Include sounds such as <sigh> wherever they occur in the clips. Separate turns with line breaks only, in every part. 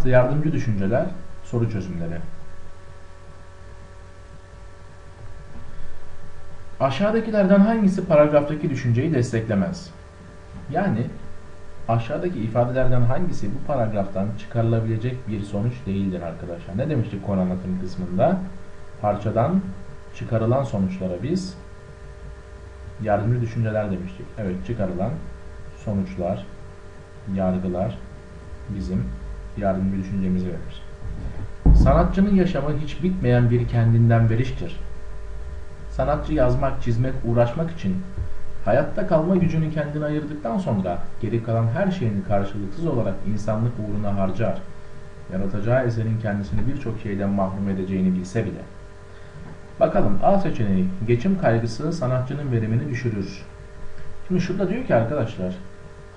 paragrafta yardımcı düşünceler, soru çözümleri. Aşağıdakilerden hangisi paragraftaki düşünceyi desteklemez? Yani aşağıdaki ifadelerden hangisi bu paragraftan çıkarılabilecek bir sonuç değildir arkadaşlar? Ne demiştik konu anlatım kısmında? Parçadan çıkarılan sonuçlara biz yardımcı düşünceler demiştik. Evet çıkarılan sonuçlar, yargılar bizim yardımcı düşüncemizi verir. Sanatçının yaşamı hiç bitmeyen bir kendinden veriştir. Sanatçı yazmak, çizmek, uğraşmak için hayatta kalma gücünü kendine ayırdıktan sonra geri kalan her şeyini karşılıksız olarak insanlık uğruna harcar. Yaratacağı eserin kendisini birçok şeyden mahrum edeceğini bilse bile. Bakalım A seçeneği geçim kaygısı sanatçının verimini düşürür. Şimdi şurada diyor ki arkadaşlar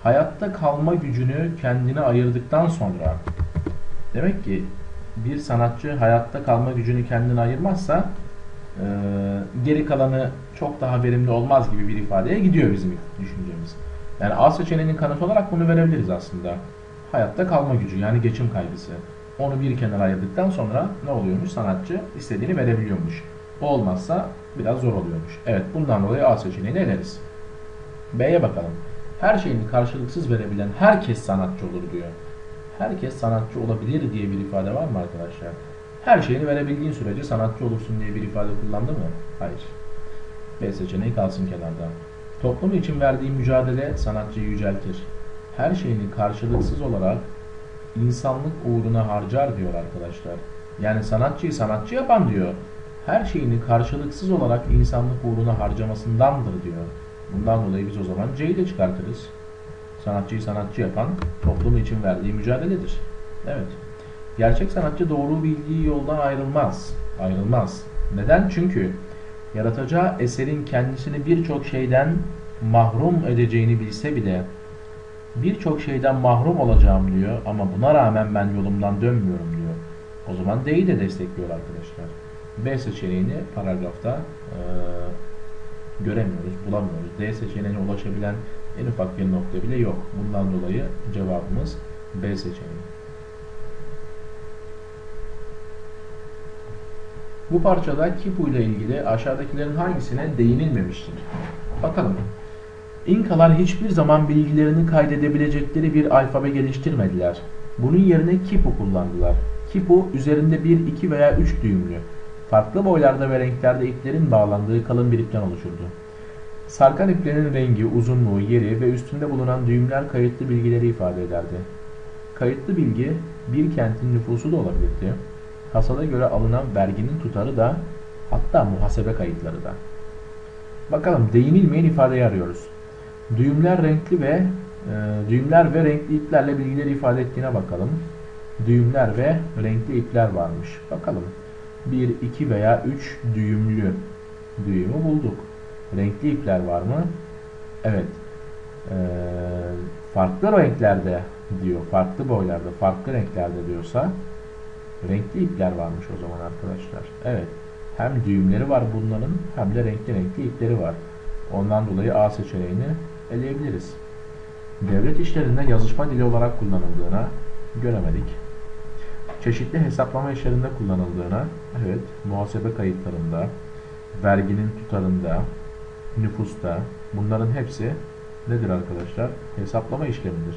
hayatta kalma gücünü kendine ayırdıktan sonra demek ki bir sanatçı hayatta kalma gücünü kendine ayırmazsa e, geri kalanı çok daha verimli olmaz gibi bir ifadeye gidiyor bizim düşüncemiz. Yani A seçeneğinin kanıtı olarak bunu verebiliriz aslında. Hayatta kalma gücü yani geçim kaygısı. Onu bir kenara ayırdıktan sonra ne oluyormuş? Sanatçı istediğini verebiliyormuş. O olmazsa biraz zor oluyormuş. Evet bundan dolayı A seçeneğini eleriz. B'ye bakalım. Her şeyini karşılıksız verebilen herkes sanatçı olur diyor. Herkes sanatçı olabilir diye bir ifade var mı arkadaşlar? Her şeyini verebildiğin sürece sanatçı olursun diye bir ifade kullandı mı? Hayır. B seçeneği kalsın kenarda. Toplum için verdiği mücadele sanatçıyı yüceltir. Her şeyini karşılıksız olarak insanlık uğruna harcar diyor arkadaşlar. Yani sanatçıyı sanatçı yapan diyor. Her şeyini karşılıksız olarak insanlık uğruna harcamasındandır diyor. Bundan dolayı biz o zaman C'yi de çıkartırız. Sanatçıyı sanatçı yapan toplum için verdiği mücadeledir. Evet. Gerçek sanatçı doğru bildiği yoldan ayrılmaz. Ayrılmaz. Neden? Çünkü yaratacağı eserin kendisini birçok şeyden mahrum edeceğini bilse bile birçok şeyden mahrum olacağım diyor ama buna rağmen ben yolumdan dönmüyorum diyor. O zaman D'yi de destekliyor arkadaşlar. B seçeneğini paragrafta e, göremiyoruz, bulamıyoruz. D seçeneğine ulaşabilen en ufak bir nokta bile yok. Bundan dolayı cevabımız B seçeneği. Bu parçada Kipu ile ilgili aşağıdakilerin hangisine değinilmemiştir? Bakalım. İnkalar hiçbir zaman bilgilerini kaydedebilecekleri bir alfabe geliştirmediler. Bunun yerine Kipu kullandılar. Kipu üzerinde bir, iki veya üç düğümlü. Farklı boylarda ve renklerde iplerin bağlandığı kalın bir ipten oluşurdu. Sarkan iplerin rengi, uzunluğu, yeri ve üstünde bulunan düğümler kayıtlı bilgileri ifade ederdi. Kayıtlı bilgi bir kentin nüfusu da olabilirdi. Hasada göre alınan verginin tutarı da hatta muhasebe kayıtları da. Bakalım değinilmeyen ifadeyi arıyoruz. Düğümler renkli ve e, düğümler ve renkli iplerle bilgileri ifade ettiğine bakalım. Düğümler ve renkli ipler varmış. Bakalım. 1, 2 veya 3 düğümlü düğümü bulduk. Renkli ipler var mı? Evet. Ee, farklı renklerde diyor. Farklı boylarda, farklı renklerde diyorsa renkli ipler varmış o zaman arkadaşlar. Evet. Hem düğümleri var bunların hem de renkli renkli ipleri var. Ondan dolayı A seçeneğini eleyebiliriz. Devlet işlerinde yazışma dili olarak kullanıldığına göremedik. Çeşitli hesaplama işlerinde kullanıldığına, evet, muhasebe kayıtlarında, verginin tutarında, nüfusta, bunların hepsi nedir arkadaşlar? Hesaplama işlemidir.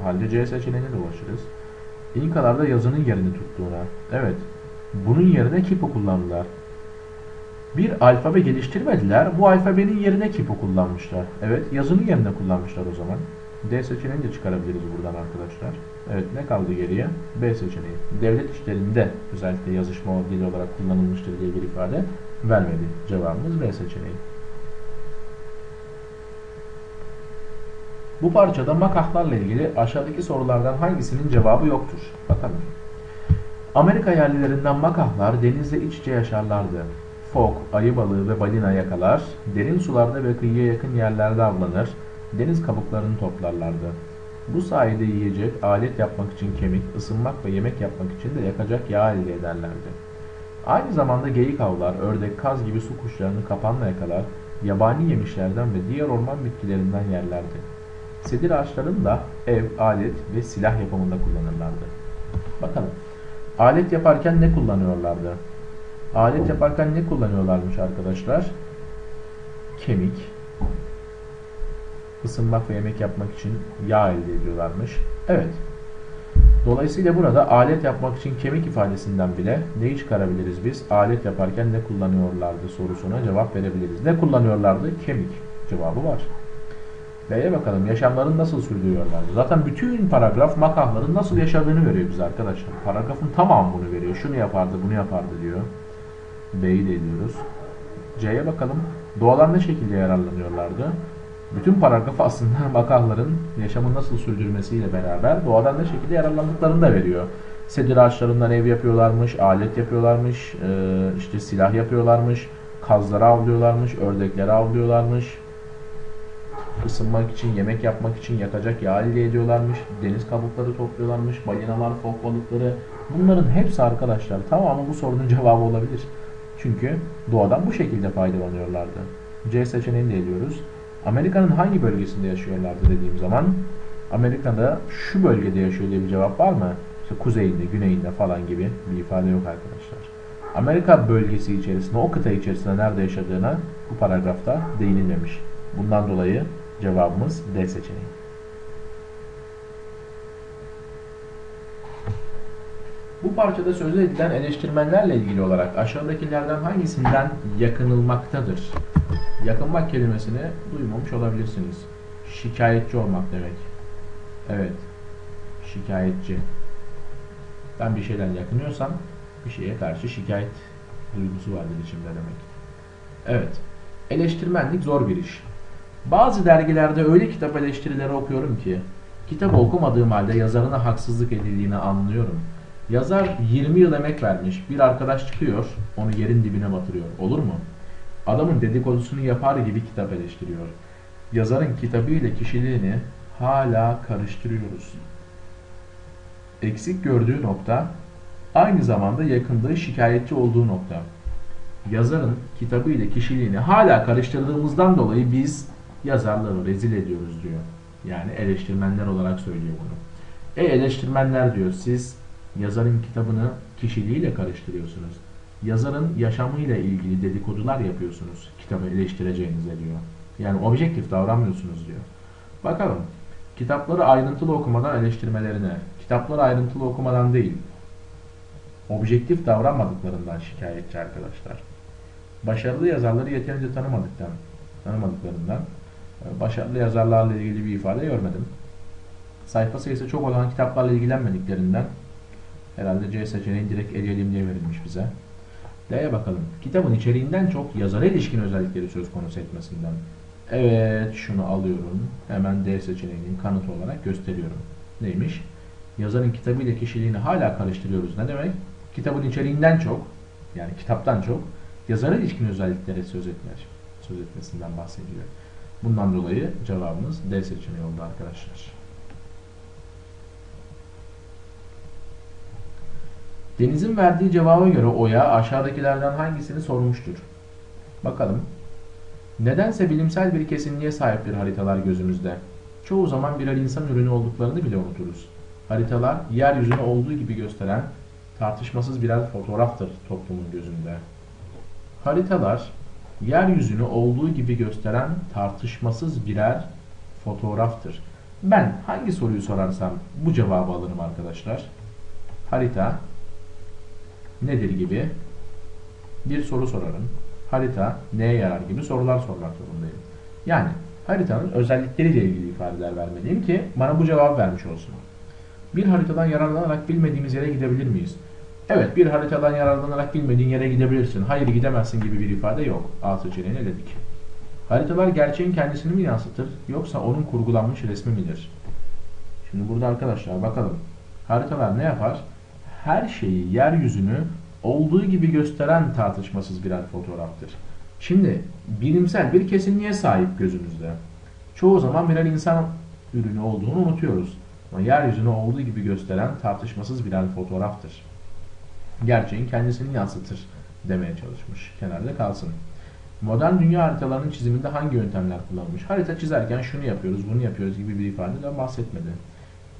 O halde C seçeneğine de ulaşırız. İnkalarda yazının yerini tuttuğuna, evet, bunun yerine kipo kullandılar. Bir alfabe geliştirmediler, bu alfabenin yerine kipo kullanmışlar. Evet, yazının yerine kullanmışlar o zaman. D seçeneğini de çıkarabiliriz buradan arkadaşlar. Evet ne kaldı geriye? B seçeneği. Devlet işlerinde özellikle yazışma dili olarak kullanılmıştır diye bir ifade vermedi. Cevabımız B seçeneği. Bu parçada makahlarla ilgili aşağıdaki sorulardan hangisinin cevabı yoktur? Bakalım. Amerika yerlilerinden makahlar denizde iç içe yaşarlardı. Fok, ayı balığı ve balina yakalar, derin sularda ve kıyıya yakın yerlerde avlanır, deniz kabuklarını toplarlardı. Bu sayede yiyecek, alet yapmak için kemik, ısınmak ve yemek yapmak için de yakacak yağ elde ederlerdi. Aynı zamanda geyik avlar, ördek, kaz gibi su kuşlarını kapanla yakalar, yabani yemişlerden ve diğer orman bitkilerinden yerlerdi. Sedir ağaçlarını da ev, alet ve silah yapımında kullanırlardı. Bakalım. Alet yaparken ne kullanıyorlardı? Alet yaparken ne kullanıyorlarmış arkadaşlar? Kemik. Isınmak ve yemek yapmak için yağ elde ediyorlarmış. Evet. Dolayısıyla burada alet yapmak için kemik ifadesinden bile neyi çıkarabiliriz biz? Alet yaparken ne kullanıyorlardı sorusuna cevap verebiliriz. Ne kullanıyorlardı? Kemik. Cevabı var. B'ye bakalım. Yaşamlarını nasıl sürdürüyorlardı? Zaten bütün paragraf makahların nasıl yaşadığını veriyor bize arkadaşlar. Paragrafın tamamı bunu veriyor. Şunu yapardı, bunu yapardı diyor. B'yi de ediyoruz. C'ye bakalım. Doğadan ne şekilde yararlanıyorlardı? Bütün paragraf aslında <laughs> makahların yaşamı nasıl sürdürmesiyle beraber doğadan ne şekilde yararlandıklarını da veriyor. Sedir ağaçlarından ev yapıyorlarmış, alet yapıyorlarmış, işte silah yapıyorlarmış, kazları avlıyorlarmış, ördekleri avlıyorlarmış, ısınmak için, yemek yapmak için yakacak yağ elde ediyorlarmış, deniz kabukları topluyorlarmış, balinalar, fok balıkları. Bunların hepsi arkadaşlar tamamı bu sorunun cevabı olabilir. Çünkü doğadan bu şekilde faydalanıyorlardı. C seçeneğini de ediyoruz. Amerika'nın hangi bölgesinde yaşıyorlardı dediğim zaman Amerika'da şu bölgede yaşıyor diye bir cevap var mı? İşte kuzeyinde, güneyinde falan gibi bir ifade yok arkadaşlar. Amerika bölgesi içerisinde, o kıta içerisinde nerede yaşadığına bu paragrafta değinilmemiş. Bundan dolayı cevabımız D seçeneği. Bu parçada söz edilen eleştirmenlerle ilgili olarak aşağıdakilerden hangisinden yakınılmaktadır? Yakınmak kelimesini duymamış olabilirsiniz. Şikayetçi olmak demek. Evet. Şikayetçi. Ben bir şeyden yakınıyorsam bir şeye karşı şikayet duygusu vardır içimde demek. Evet. Eleştirmenlik zor bir iş. Bazı dergilerde öyle kitap eleştirileri okuyorum ki kitabı okumadığım halde yazarına haksızlık edildiğini anlıyorum. Yazar 20 yıl emek vermiş. Bir arkadaş çıkıyor, onu yerin dibine batırıyor. Olur mu? Adamın dedikodusunu yapar gibi kitap eleştiriyor. Yazarın kitabı ile kişiliğini hala karıştırıyoruz. Eksik gördüğü nokta aynı zamanda yakındığı şikayetçi olduğu nokta. Yazarın kitabı ile kişiliğini hala karıştırdığımızdan dolayı biz yazarları rezil ediyoruz diyor. Yani eleştirmenler olarak söylüyor bunu. E eleştirmenler diyor siz yazarın kitabını kişiliğiyle karıştırıyorsunuz. Yazarın yaşamıyla ilgili dedikodular yapıyorsunuz kitabı eleştireceğinize diyor. Yani objektif davranmıyorsunuz diyor. Bakalım kitapları ayrıntılı okumadan eleştirmelerine, kitapları ayrıntılı okumadan değil, objektif davranmadıklarından şikayetçi arkadaşlar. Başarılı yazarları yeterince tanımadıktan, tanımadıklarından e, başarılı yazarlarla ilgili bir ifade görmedim. Sayfa sayısı çok olan kitaplarla ilgilenmediklerinden herhalde C seçeneği direkt eleyelim diye verilmiş bize. D'ye bakalım. Kitabın içeriğinden çok yazara ilişkin özellikleri söz konusu etmesinden. Evet şunu alıyorum. Hemen D seçeneğinin kanıtı olarak gösteriyorum. Neymiş? Yazarın kitabıyla kişiliğini hala karıştırıyoruz. Ne demek? Kitabın içeriğinden çok yani kitaptan çok yazara ilişkin özelliklere söz, etmer, söz etmesinden bahsediyor. Bundan dolayı cevabımız D seçeneği oldu arkadaşlar. Deniz'in verdiği cevaba göre Oya aşağıdakilerden hangisini sormuştur? Bakalım. Nedense bilimsel bir kesinliğe sahiptir haritalar gözümüzde. Çoğu zaman birer insan ürünü olduklarını bile unuturuz. Haritalar yeryüzünü olduğu gibi gösteren tartışmasız birer fotoğraftır toplumun gözünde. Haritalar yeryüzünü olduğu gibi gösteren tartışmasız birer fotoğraftır. Ben hangi soruyu sorarsam bu cevabı alırım arkadaşlar. Harita nedir gibi bir soru sorarım. Harita neye yarar gibi sorular sormak zorundayım. Yani haritanın özellikleriyle ilgili ifadeler vermeliyim ki bana bu cevap vermiş olsun. Bir haritadan yararlanarak bilmediğimiz yere gidebilir miyiz? Evet bir haritadan yararlanarak bilmediğin yere gidebilirsin. Hayır gidemezsin gibi bir ifade yok. A seçeneğini dedik. Haritalar gerçeğin kendisini mi yansıtır yoksa onun kurgulanmış resmi midir? Şimdi burada arkadaşlar bakalım. Haritalar ne yapar? Her şeyi, yeryüzünü olduğu gibi gösteren tartışmasız birer fotoğraftır. Şimdi bilimsel bir kesinliğe sahip gözümüzde. Çoğu zaman birer insan ürünü olduğunu unutuyoruz. Ama yeryüzünü olduğu gibi gösteren tartışmasız birer fotoğraftır gerçeğin kendisini yansıtır demeye çalışmış. Kenarda kalsın. Modern dünya haritalarının çiziminde hangi yöntemler kullanılmış? Harita çizerken şunu yapıyoruz, bunu yapıyoruz gibi bir ifadeden bahsetmedi.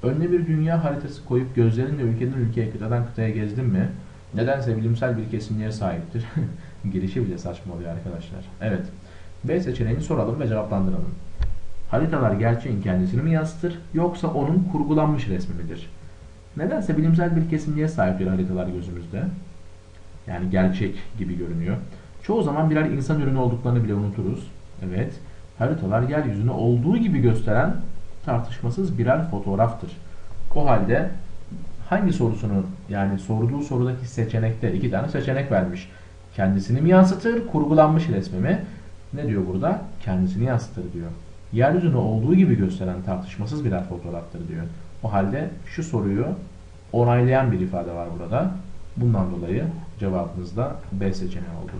Önüne bir dünya haritası koyup gözlerinle ülkeden ülkeye, kıtadan kıtaya gezdin mi? Nedense bilimsel bir kesinliğe sahiptir. <laughs> Girişi bile saçma oluyor arkadaşlar. Evet. B seçeneğini soralım ve cevaplandıralım. Haritalar gerçeğin kendisini mi yansıtır yoksa onun kurgulanmış resmi midir? Nedense bilimsel bir kesinliğe sahiptir haritalar gözümüzde. Yani gerçek gibi görünüyor. Çoğu zaman birer insan ürünü olduklarını bile unuturuz. Evet, haritalar yeryüzünü olduğu gibi gösteren tartışmasız birer fotoğraftır. O halde hangi sorusunu yani sorduğu sorudaki seçenekte iki tane seçenek vermiş. Kendisini mi yansıtır, kurgulanmış resmi mi? Ne diyor burada? Kendisini yansıtır diyor. Yeryüzünü olduğu gibi gösteren tartışmasız birer fotoğraftır diyor. O halde şu soruyu onaylayan bir ifade var burada. Bundan dolayı cevabımız da B seçeneği oldu.